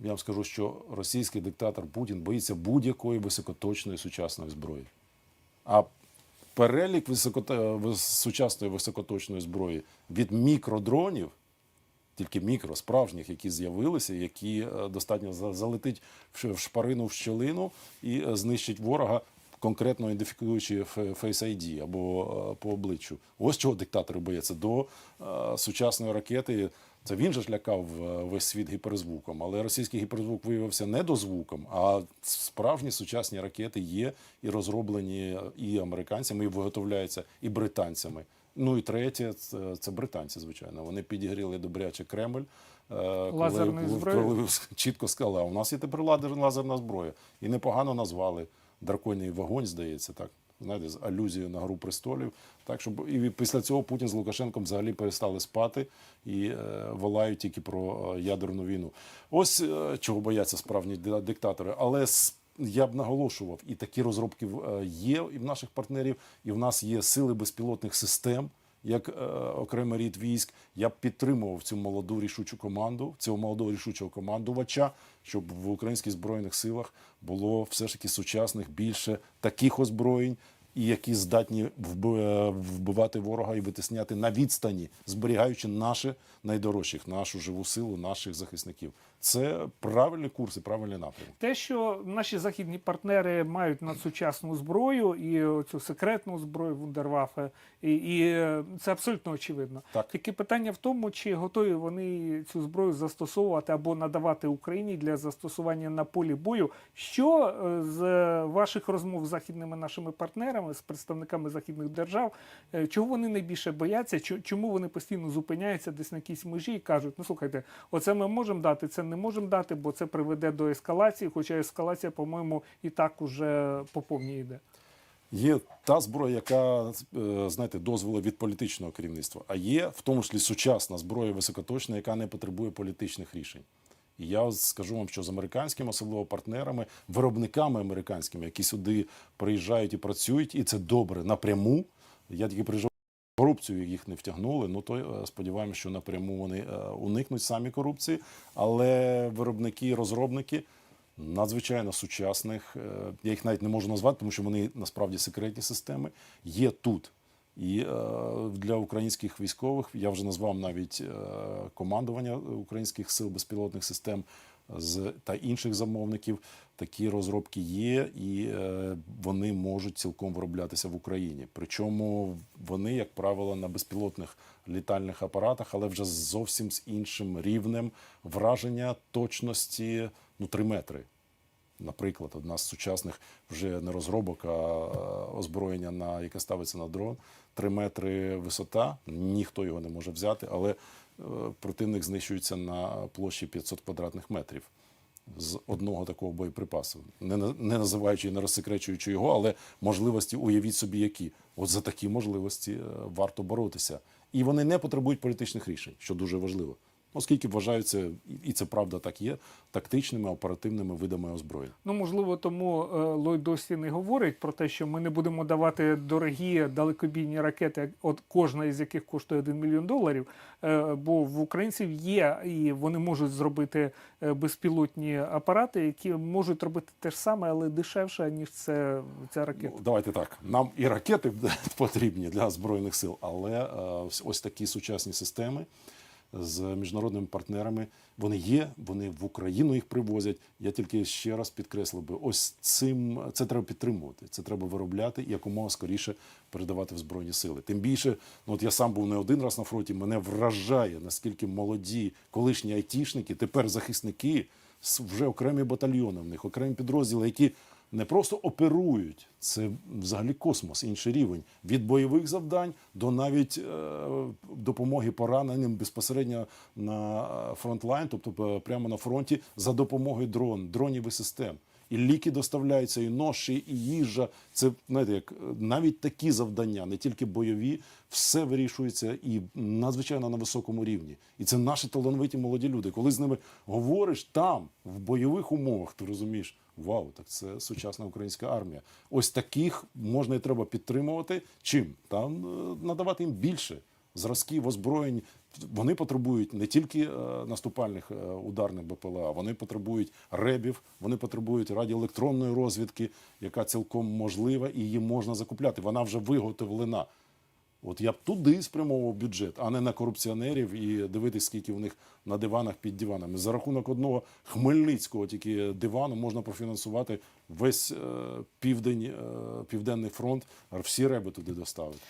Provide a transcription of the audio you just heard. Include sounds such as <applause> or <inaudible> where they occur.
я вам скажу, що російський диктатор Путін боїться будь-якої високоточної сучасної зброї. А перелік високота- вис- сучасної високоточної зброї від мікродронів, тільки мікро, справжніх, які з'явилися, які е, достатньо залетить в шпарину в щелину і е, знищить ворога. Конкретно ідентифікуючи Face ID або е, по обличчю. Ось чого диктатори бояться. До е, сучасної ракети. Це він же ж лякав е, весь світ гіперзвуком, але російський гіперзвук виявився не дозвуком, а справжні сучасні ракети є і розроблені і американцями, і виготовляються і британцями. Ну і третє, це, це британці, звичайно. Вони підігріли добряче Кремль. е, коли, коли <laughs> чітко сказали, а у нас є тепер лазерна зброя. І непогано назвали драконій вогонь, здається, так. Знаєте, з алюзією на гру престолів. Так, щоб і після цього Путін з Лукашенком взагалі перестали спати і е, волають тільки про е, ядерну війну. Ось е, чого бояться справжні диктатори. Але я б наголошував, і такі розробки е, є і в наших партнерів, і в нас є сили безпілотних систем як е, окремий рід військ, я б підтримував цю молоду рішучу команду, цього молодого рішучого командувача, щоб в українських збройних силах було все ж таки сучасних більше таких озброєнь, і які здатні е, вбивати ворога і витисняти на відстані, зберігаючи наше найдорожчих, нашу живу силу, наших захисників. Це правильний курс і правильний напрямок. Те, що наші західні партнери мають надсучасну зброю і цю секретну зброю Вундервафе, і, і е, це абсолютно очевидно. Так. Тільки питання в тому, чи готові вони цю зброю застосовувати або надавати Україні для застосування на полі бою. Що е, з ваших розмов з західними нашими партнерами, з представниками західних держав, е, чого вони найбільше бояться? Чому вони постійно зупиняються десь на якійсь межі і кажуть: ну слухайте, оце ми можемо дати, це не можемо дати, бо це приведе до ескалації. Хоча ескалація, по-моєму, і так уже по повній йде. Є та зброя, яка е, знаєте, дозволи від політичного керівництва, а є в тому числі сучасна зброя високоточна, яка не потребує політичних рішень. І я скажу вам, що з американськими, особливо партнерами, виробниками американськими, які сюди приїжджають і працюють, і це добре напряму. Я тільки приїжджав корупцію, їх не втягнули. Ну то е, сподіваємося, що напряму вони е, уникнуть самі корупції. Але виробники, розробники надзвичайно сучасних. е, Я їх навіть не можу назвати, тому що вони насправді секретні системи є тут. І е, для українських військових я вже назвав навіть е, командування українських сил безпілотних систем з та інших замовників. Такі розробки є, і е, вони можуть цілком вироблятися в Україні. Причому вони, як правило, на безпілотних літальних апаратах, але вже зовсім з іншим рівнем враження точності ну 3 метри. Наприклад, одна з сучасних вже не розробок, а е, озброєння, на яке ставиться на дрон. Три метри висота, ніхто його не може взяти, але е, противник знищується на площі 500 квадратних метрів з одного такого боєприпасу, не, не називаючи і не розсекречуючи його, але можливості уявіть собі, які. От за такі можливості е, варто боротися. І вони не потребують політичних рішень, що дуже важливо. Оскільки вважаються, і- це правда так є, тактичними оперативними видами озброєнь. Ну, можливо, тому е, Ллойд досі не говорить про те, що ми не будемо давати дорогі далекобійні ракети, от кожна із яких коштує 1 мільйон доларів. е, Бо в українців є і вони можуть зробити е, безпілотні апарати, які можуть робити те ж саме, але дешевше, ніж це ця ракета. Ну, давайте так. Нам і ракети <laughs> потрібні для збройних сил, але ось такі сучасні системи з міжнародними партнерами вони є. Вони в Україну їх привозять. Я тільки ще раз підкреслив би, ось цим це треба підтримувати. Це треба виробляти і якомога скоріше передавати в збройні сили. Тим більше, ну от я сам був не один раз на фронті. Мене вражає наскільки молоді колишні айтішники, тепер захисники вже окремі батальйони в них, окремі підрозділи, які не просто оперують, це взагалі космос, інший рівень від бойових завдань до навіть е, допомоги пораненим безпосередньо на фронтлайн, тобто е, прямо на фронті, за допомогою дрон, дронів і систем. І ліки доставляються, і ноші, і їжа. Це знаєте, як навіть такі завдання, не тільки бойові, все вирішується і надзвичайно на високому рівні. І це наші талановиті молоді люди. Коли з ними говориш там, в бойових умовах, ти розумієш, вау, так це сучасна українська армія. Ось таких можна і треба підтримувати. Чим? Там надавати їм більше зразків, озброєнь, вони потребують не тільки е, наступальних е, ударних БПЛА, вони потребують ребів, вони потребують радіоелектронної розвідки, яка цілком можлива і її можна закупляти. Вона вже виготовлена. От я б туди спрямовував бюджет, а не на корупціонерів і дивитись, скільки у них на диванах під диванами. За рахунок одного хмельницького тільки дивану можна профінансувати весь е, південь, південний фронт, всі реби туди доставити.